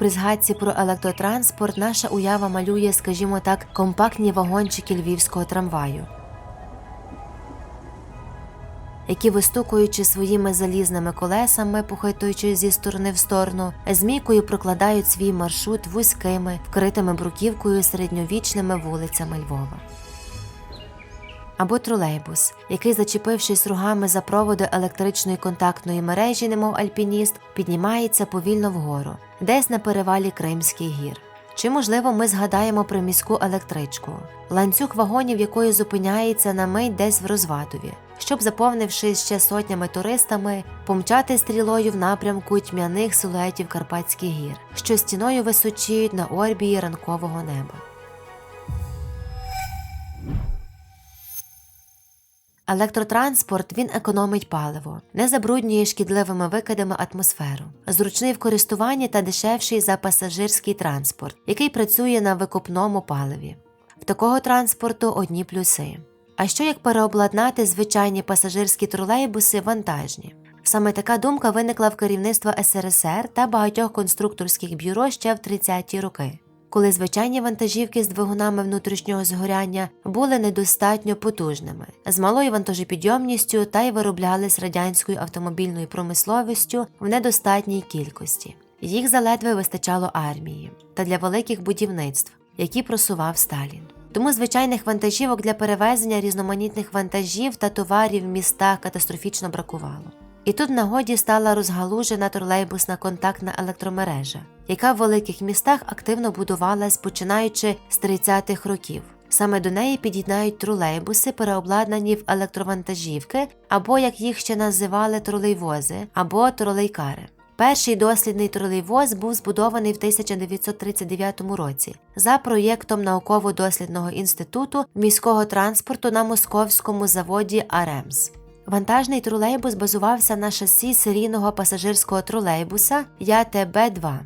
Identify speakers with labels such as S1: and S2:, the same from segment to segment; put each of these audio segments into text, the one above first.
S1: При згадці про електротранспорт наша уява малює, скажімо так, компактні вагончики львівського трамваю, які, вистукуючи своїми залізними колесами, похитуючи зі сторони в сторону, змійкою прокладають свій маршрут вузькими, вкритими бруківкою середньовічними вулицями Львова. Або тролейбус, який, зачепившись ругами за проводи електричної контактної мережі, немов альпініст, піднімається повільно вгору, десь на перевалі Кримських гір. Чи, можливо, ми згадаємо про міську електричку, ланцюг вагонів якої зупиняється на мить десь в Розвадові, щоб, заповнившись ще сотнями туристами, помчати стрілою в напрямку тьмяних силуетів Карпатських гір, що стіною височіють на орбії ранкового неба. Електротранспорт він економить паливо, не забруднює шкідливими викидами атмосферу, зручний в користуванні та дешевший за пасажирський транспорт, який працює на викопному паливі. В такого транспорту одні плюси. А що як переобладнати звичайні пасажирські тролейбуси вантажні? Саме така думка виникла в керівництва СРСР та багатьох конструкторських бюро ще в 30-ті роки коли звичайні вантажівки з двигунами внутрішнього згоряння були недостатньо потужними, з малою вантажопідйомністю та й вироблялись радянською автомобільною промисловістю в недостатній кількості. Їх заледве вистачало армії та для великих будівництв, які просував Сталін. Тому звичайних вантажівок для перевезення різноманітних вантажів та товарів в містах катастрофічно бракувало. І тут нагоді стала розгалужена тролейбусна контактна електромережа, яка в великих містах активно будувалась починаючи з 30-х років. Саме до неї під'єднають тролейбуси, переобладнані в електровантажівки, або як їх ще називали тролейвози, або тролейкари. Перший дослідний тролейвоз був збудований в 1939 році за проєктом науково-дослідного інституту міського транспорту на московському заводі АРЕМС. Вантажний тролейбус базувався на шасі серійного пасажирського тролейбуса ЯТБ-2.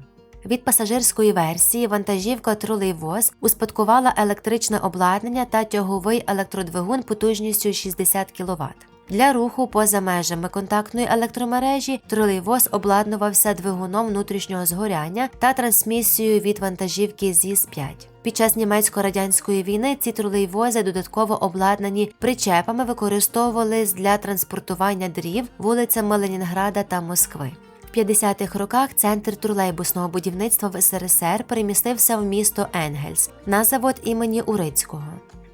S1: Від пасажирської версії вантажівка тролейвоз успадкувала електричне обладнання та тяговий електродвигун потужністю 60 кВт. Для руху поза межами контактної електромережі тролейвоз обладнувався двигуном внутрішнього згоряння та трансмісією від вантажівки ЗІС-5. Під час німецько-радянської війни ці тролейвози додатково обладнані причепами використовувались для транспортування дрів вулицями Ленінграда та Москви. В 50-х роках центр тролейбусного будівництва в СРСР перемістився в місто Енгельс на завод імені Урицького.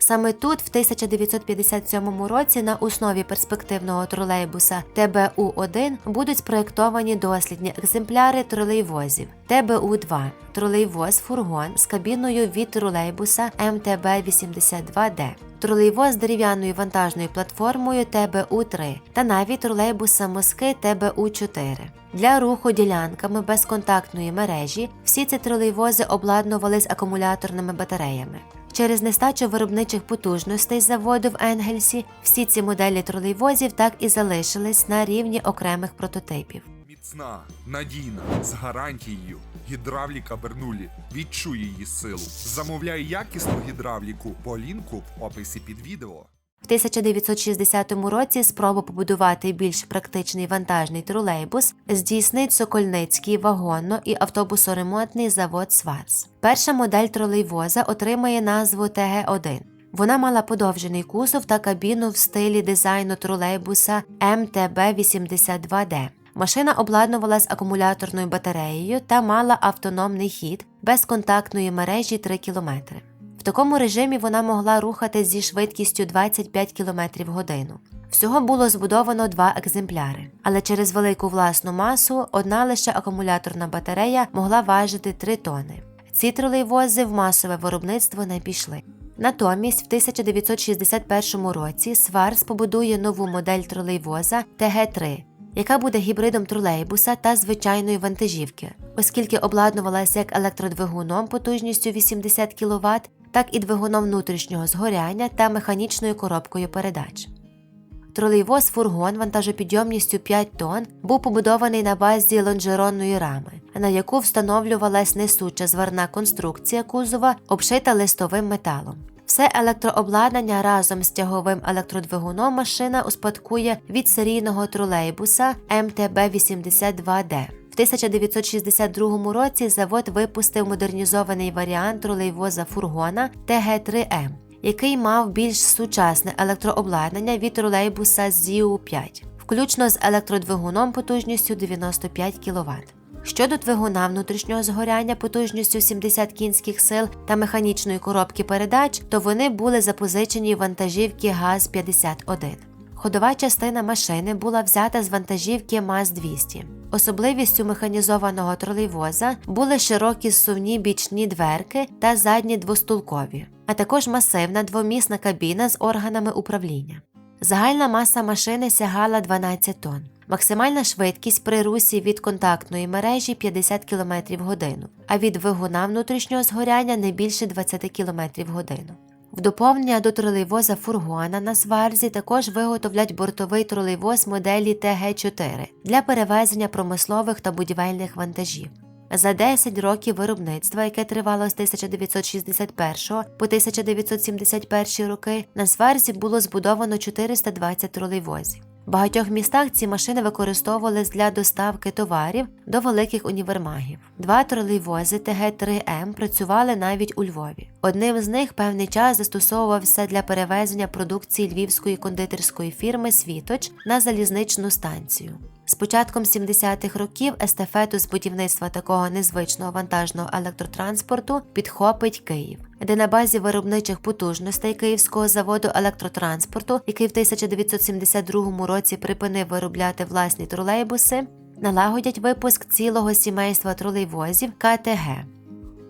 S1: Саме тут, в 1957 році, на основі перспективного тролейбуса ТБУ-1 будуть спроєктовані дослідні екземпляри тролейвозів ТБУ-2 тролейвоз фургон з кабіною від тролейбуса МТБ-82Д, тролейвоз з дерев'яною вантажною платформою ТБУ-3 та навіть тролейбуса Моски ТБУ-4. Для руху ділянками безконтактної мережі всі ці тролейвози обладнувались акумуляторними батареями. Через нестачу виробничих потужностей заводу в Енгельсі всі ці моделі тролейвозів так і залишились на рівні окремих прототипів.
S2: Міцна, надійна, з гарантією. Гідравліка Бернулі. Відчуй її силу. Замовляй якісну гідравліку по лінку в описі під відео.
S1: В 1960 році спробу побудувати більш практичний вантажний тролейбус здійснить Сокольницький вагонно і автобусоремонтний завод Сварц. Перша модель тролейвоза отримає назву ТГ-1. Вона мала подовжений кузов та кабіну в стилі дизайну тролейбуса МТБ-82Д. Машина обладнувалась акумуляторною батареєю та мала автономний хід без контактної мережі 3 км. В такому режимі вона могла рухатись зі швидкістю 25 км в годину. Всього було збудовано два екземпляри, але через велику власну масу одна лише акумуляторна батарея могла важити 3 тони. Ці тролейвози в масове виробництво не пішли. Натомість, в 1961 році Сварс побудує нову модель тролейвоза ТГ-3, яка буде гібридом тролейбуса та звичайної вантажівки, оскільки обладнувалася як електродвигуном потужністю 80 кВт, так і двигуном внутрішнього згоряння та механічною коробкою передач. Тролейвоз фургон вантажопідйомністю 5 тонн був побудований на базі лонжеронної рами, на яку встановлювалась несуча зварна конструкція кузова, обшита листовим металом. Все електрообладнання разом з тяговим електродвигуном машина успадкує від серійного тролейбуса МТБ-82Д. В 1962 році завод випустив модернізований варіант тролейвоза фургона ТГ-3М, який мав більш сучасне електрообладнання від тролейбуса ЗІУ-5, включно з електродвигуном потужністю 95 кВт. Щодо двигуна внутрішнього згоряння потужністю 70 кінських сил та механічної коробки передач, то вони були запозичені вантажівки ГАЗ-51. Ходова частина машини була взята з вантажівки МАЗ-200. Особливістю механізованого тролейвоза були широкі зсувні бічні дверки та задні двостулкові, а також масивна двомісна кабіна з органами управління. Загальна маса машини сягала 12 тонн. Максимальна швидкість при русі від контактної мережі 50 км в годину, а від двигуна внутрішнього згоряння не більше 20 км в годину. В доповнення до тролейвоза фургона на сварзі також виготовлять бортовий тролейвоз моделі ТГ-4 для перевезення промислових та будівельних вантажів. За 10 років виробництва, яке тривало з 1961 по 1971 роки, на сварзі було збудовано 420 тролейвозів. Багатьох містах ці машини використовувались для доставки товарів до великих універмагів. Два тролейвози ТГ-3М працювали навіть у Львові. Одним з них певний час застосовувався для перевезення продукції львівської кондитерської фірми Світоч на залізничну станцію. З початком 70-х років естафету з будівництва такого незвичного вантажного електротранспорту підхопить Київ, де на базі виробничих потужностей Київського заводу електротранспорту, який в 1972 році припинив виробляти власні тролейбуси, налагодять випуск цілого сімейства тролейвозів КТГ.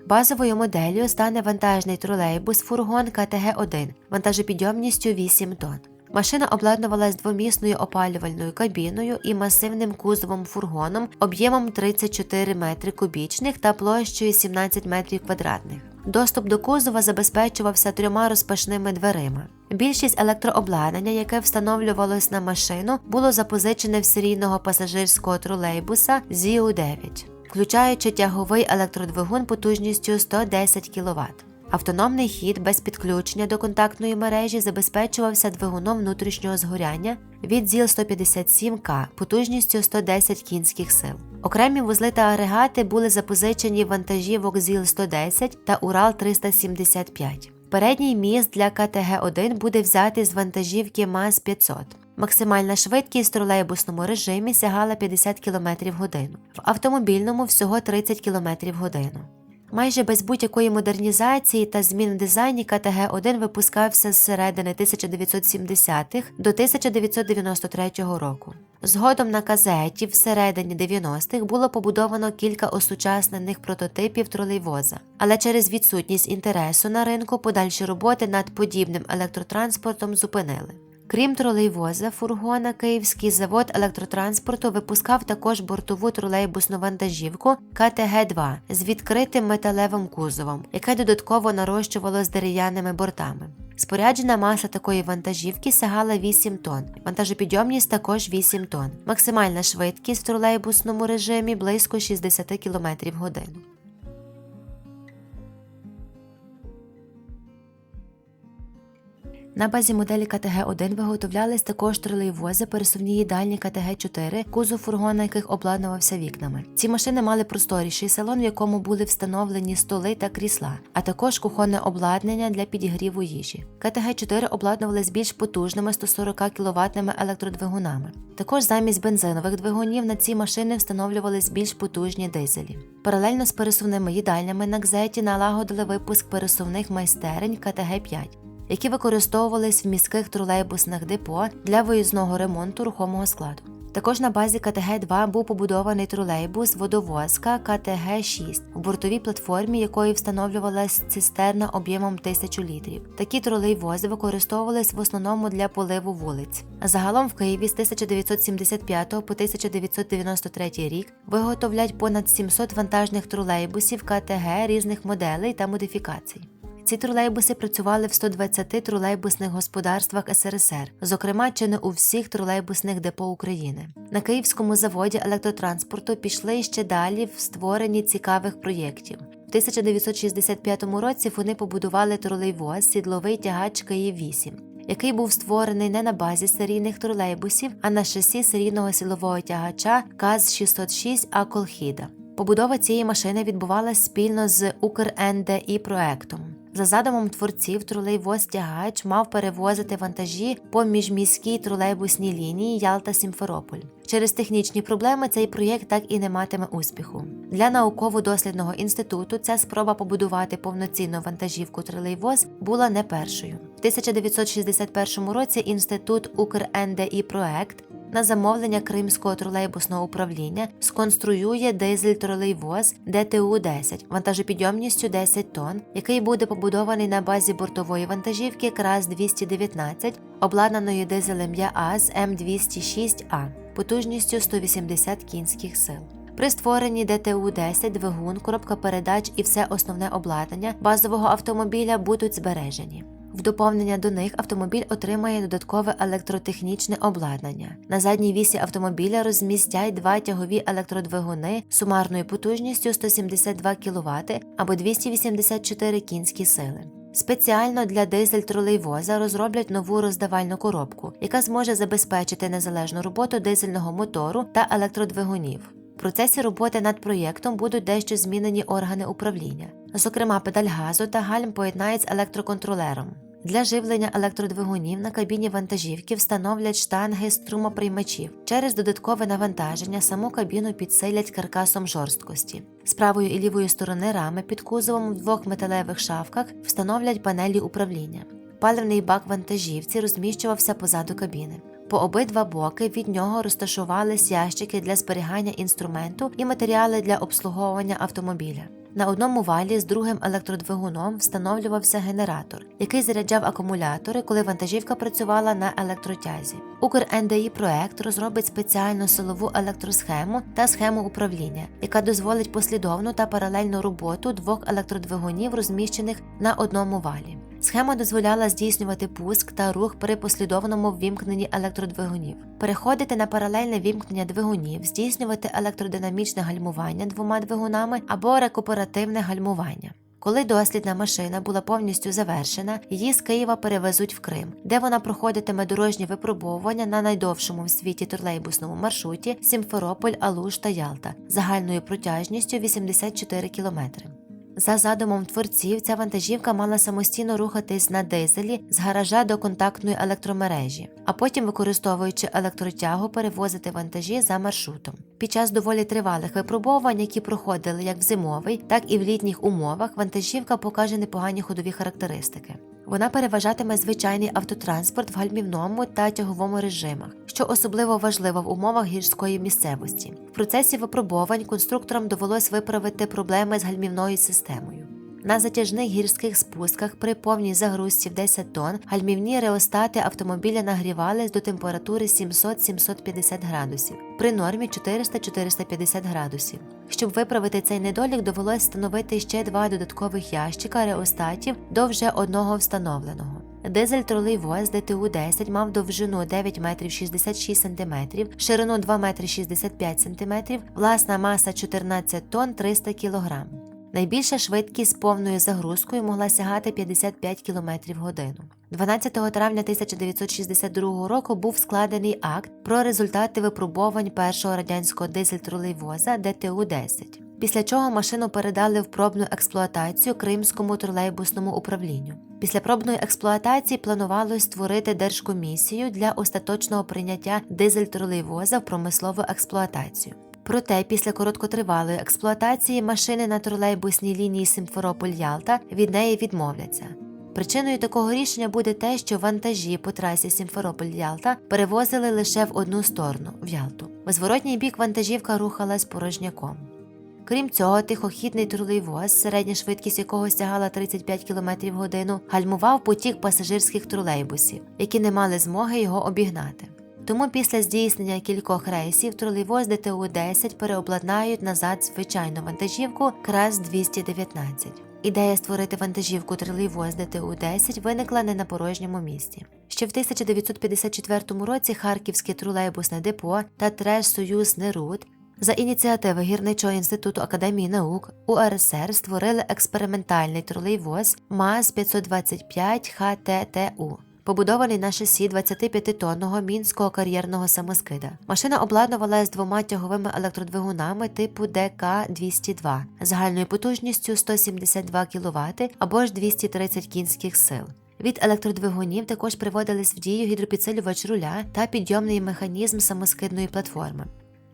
S1: Базовою моделлю стане вантажний тролейбус фургон КТГ-1 вантажопідйомністю 8 тонн. Машина обладнувалась двомісною опалювальною кабіною і масивним кузовом фургоном об'ємом 34 метри кубічних та площею 17 метрів квадратних. Доступ до кузова забезпечувався трьома розпашними дверима. Більшість електрообладнання, яке встановлювалось на машину, було запозичене в серійного пасажирського тролейбуса ЗІУ-9, включаючи тяговий електродвигун потужністю 110 кВт. Автономний хід без підключення до контактної мережі забезпечувався двигуном внутрішнього згоряння від ЗІЛ-157К потужністю 110 кінських сил. Окремі вузли та агрегати були запозичені вантажівок ЗІЛ-110 та Урал-375. Передній міст для КТГ-1 буде взятий з вантажівки МАЗ-500. Максимальна швидкість в тролейбусному режимі сягала 50 км в годину, в автомобільному всього 30 км в годину. Майже без будь-якої модернізації та змін дизайні КТГ-1 випускався з середини 1970-х до 1993 року. Згодом на казеті всередині 90-х було побудовано кілька осучаснених прототипів тролейвоза, але через відсутність інтересу на ринку подальші роботи над подібним електротранспортом зупинили. Крім тролейвоза, фургона, Київський завод електротранспорту випускав також бортову тролейбусну вантажівку КТГ-2 з відкритим металевим кузовом, яке додатково нарощувало з дерев'яними бортами. Споряджена маса такої вантажівки сягала 8 тонн, вантажопідйомність також 8 тонн. Максимальна швидкість в тролейбусному режимі близько 60 км в годину. На базі моделі КТГ-1 виготовлялись також тролейвози, пересувні їдальні КТГ-4, кузов фургона яких обладнувався вікнами. Ці машини мали просторіший салон, в якому були встановлені столи та крісла, а також кухонне обладнання для підігріву їжі. КТГ-4 обладнувались більш потужними 140 кВт електродвигунами. Також замість бензинових двигунів на ці машини встановлювались більш потужні дизелі. Паралельно з пересувними їдальнями на КЗЕТі налагодили випуск пересувних майстерень КТГ-5 які використовувались в міських тролейбусних депо для виїзного ремонту рухомого складу. Також на базі КТГ-2 був побудований тролейбус водовозка КТГ-6, в бортовій платформі якої встановлювалась цистерна об'ємом 1000 літрів. Такі тролейвози використовувались в основному для поливу вулиць. Загалом в Києві з 1975 по 1993 рік виготовлять понад 700 вантажних тролейбусів КТГ різних моделей та модифікацій. Ці тролейбуси працювали в 120 тролейбусних господарствах СРСР, зокрема чи не у всіх тролейбусних депо України. На київському заводі електротранспорту пішли ще далі в створенні цікавих проєктів. В 1965 році вони побудували тролейвоз сідловий тягач Київ 8 який був створений не на базі серійних тролейбусів, а на шасі серійного силового тягача КАЗ-606 А Колхіда. Побудова цієї машини відбувалась спільно з УкрНДІ проектом. За задумом творців, тролейвоз тягач мав перевозити вантажі по міжміській тролейбусній лінії Ялта-Сімферополь. Через технічні проблеми цей проєкт так і не матиме успіху. Для науково-дослідного інституту ця спроба побудувати повноцінну вантажівку тролейвоз була не першою. В 1961 році інститут УкрНДІ проект на замовлення Кримського тролейбусного управління сконструює дизель-тролейвоз ДТУ-10 вантажопідйомністю 10 тонн, який буде побудований на базі бортової вантажівки КРАС-219, обладнаної дизелем ЯАЗ М206А потужністю 180 кінських сил. При створенні ДТУ-10 двигун, коробка передач і все основне обладнання базового автомобіля будуть збережені. В доповнення до них автомобіль отримає додаткове електротехнічне обладнання. На задній вісі автомобіля розмістять два тягові електродвигуни сумарною потужністю 172 кВт або 284 кінські сили. Спеціально для дизель-тролейвоза розроблять нову роздавальну коробку, яка зможе забезпечити незалежну роботу дизельного мотору та електродвигунів. В процесі роботи над проєктом будуть дещо змінені органи управління. Зокрема, педаль газу та гальм поєднають з електроконтролером. Для живлення електродвигунів на кабіні вантажівки встановлять штанги струмоприймачів. Через додаткове навантаження саму кабіну підсилять каркасом жорсткості. З правої і лівої сторони рами під кузовом в двох металевих шафках встановлять панелі управління. Паливний бак вантажівці розміщувався позаду кабіни. По обидва боки від нього розташувались ящики для зберігання інструменту і матеріали для обслуговування автомобіля. На одному валі з другим електродвигуном встановлювався генератор, який заряджав акумулятори, коли вантажівка працювала на електротязі. укрнди проект розробить спеціальну силову електросхему та схему управління, яка дозволить послідовну та паралельну роботу двох електродвигунів, розміщених на одному валі. Схема дозволяла здійснювати пуск та рух при послідовному ввімкненні електродвигунів, переходити на паралельне вімкнення двигунів, здійснювати електродинамічне гальмування двома двигунами або рекуперативне гальмування. Коли дослідна машина була повністю завершена, її з Києва перевезуть в Крим, де вона проходитиме дорожні випробовування на найдовшому в світі тролейбусному маршруті Сімферополь, Алуш та Ялта загальною протяжністю 84 кілометри. За задумом творців, ця вантажівка мала самостійно рухатись на дизелі з гаража до контактної електромережі, а потім, використовуючи електротягу, перевозити вантажі за маршрутом. Під час доволі тривалих випробувань, які проходили як в зимовий, так і в літніх умовах, вантажівка покаже непогані ходові характеристики. Вона переважатиме звичайний автотранспорт в гальмівному та тяговому режимах, що особливо важливо в умовах гірської місцевості. В процесі випробувань конструкторам довелось виправити проблеми з гальмівною системою. На затяжних гірських спусках при повній загрузці в 10 тонн гальмівні реостати автомобіля нагрівались до температури 700-750 градусів, при нормі 400-450 градусів. Щоб виправити цей недолік, довелось встановити ще два додаткових ящика реостатів до вже одного встановленого. Дизель тролейвоз ДТУ-10 мав довжину 9 метрів 66 см, ширину 2 метри 65 см, власна маса 14 тонн 300 кг. Найбільша швидкість з повною загрузкою могла сягати 55 км в годину. 12 травня 1962 року був складений акт про результати випробувань першого радянського дизель-тролейвоза ДТУ-10. Після чого машину передали в пробну експлуатацію Кримському тролейбусному управлінню. Після пробної експлуатації планувалось створити держкомісію для остаточного прийняття дизель-тролейвоза в промислову експлуатацію. Проте після короткотривалої експлуатації машини на тролейбусній лінії Симферополь-Ялта від неї відмовляться. Причиною такого рішення буде те, що вантажі по трасі Сімферополь-Ялта перевозили лише в одну сторону в Ялту. В зворотній бік вантажівка рухалась порожняком. Крім цього, тихохідний тролейвоз, середня швидкість якого сягала 35 км в годину, гальмував потік пасажирських тролейбусів, які не мали змоги його обігнати. Тому після здійснення кількох рейсів тролейвоз ДТУ-10 переобладнають назад звичайну вантажівку КРАС-219. Ідея створити вантажівку тролейвоз ДТУ-10 виникла не на порожньому місці. Ще в 1954 році Харківське тролейбусне депо та треш Союз Нерут за ініціативи Гірничого інституту академії наук УРСР створили експериментальний тролейвоз МАЗ 525 ХТТУ. Побудований на шасі 25-тонного мінського кар'єрного самоскида. Машина обладнувалась двома тяговими електродвигунами типу ДК-202 загальною потужністю 172 кВт або ж 230 кінських сил. Від електродвигунів також приводились в дію гідропідсилювач руля та підйомний механізм самоскидної платформи.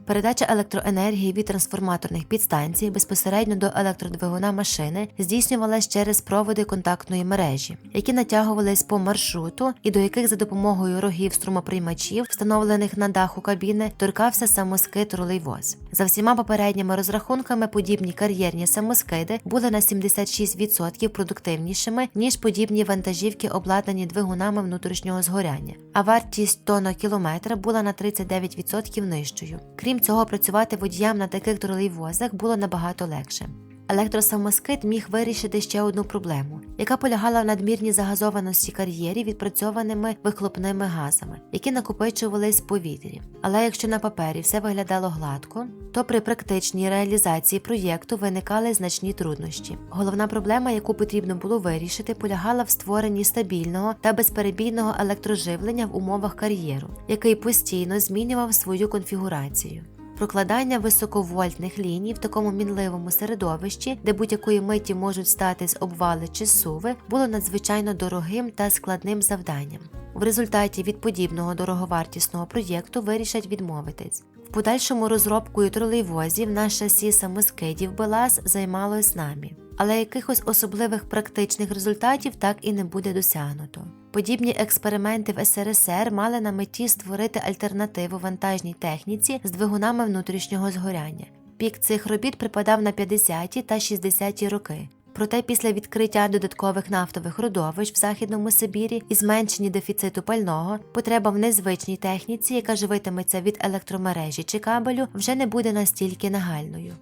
S1: Передача електроенергії від трансформаторних підстанцій безпосередньо до електродвигуна машини здійснювалась через проводи контактної мережі, які натягувались по маршруту і до яких за допомогою рогів струмоприймачів, встановлених на даху кабіни, торкався самоскид рулейвоз. За всіма попередніми розрахунками, подібні кар'єрні самоскиди були на 76% продуктивнішими ніж подібні вантажівки, обладнані двигунами внутрішнього згоряння. А вартість тонна кілометра була на 39% нижчою. Крім цього, працювати водіям на таких тролейвозах було набагато легше. Електросамоскид міг вирішити ще одну проблему, яка полягала в надмірній загазованості кар'єрів відпрацьованими вихлопними газами, які накопичувались в повітрі. Але якщо на папері все виглядало гладко, то при практичній реалізації проєкту виникали значні труднощі. Головна проблема, яку потрібно було вирішити, полягала в створенні стабільного та безперебійного електроживлення в умовах кар'єру, який постійно змінював свою конфігурацію. Прокладання високовольтних ліній в такому мінливому середовищі, де будь-якої миті можуть статись обвали чи суви, було надзвичайно дорогим та складним завданням. В результаті від подібного дороговартісного проєкту вирішать відмовитись. В подальшому розробкою тролейвозів на шасі самоскидів БелАЗ займалось нами, але якихось особливих практичних результатів так і не буде досягнуто. Подібні експерименти в СРСР мали на меті створити альтернативу вантажній техніці з двигунами внутрішнього згоряння. Пік цих робіт припадав на 50-ті та 60-ті роки. Проте після відкриття додаткових нафтових родовищ в Західному Сибірі і зменшенні дефіциту пального, потреба в незвичній техніці, яка живитиметься від електромережі чи кабелю, вже не буде настільки нагальною.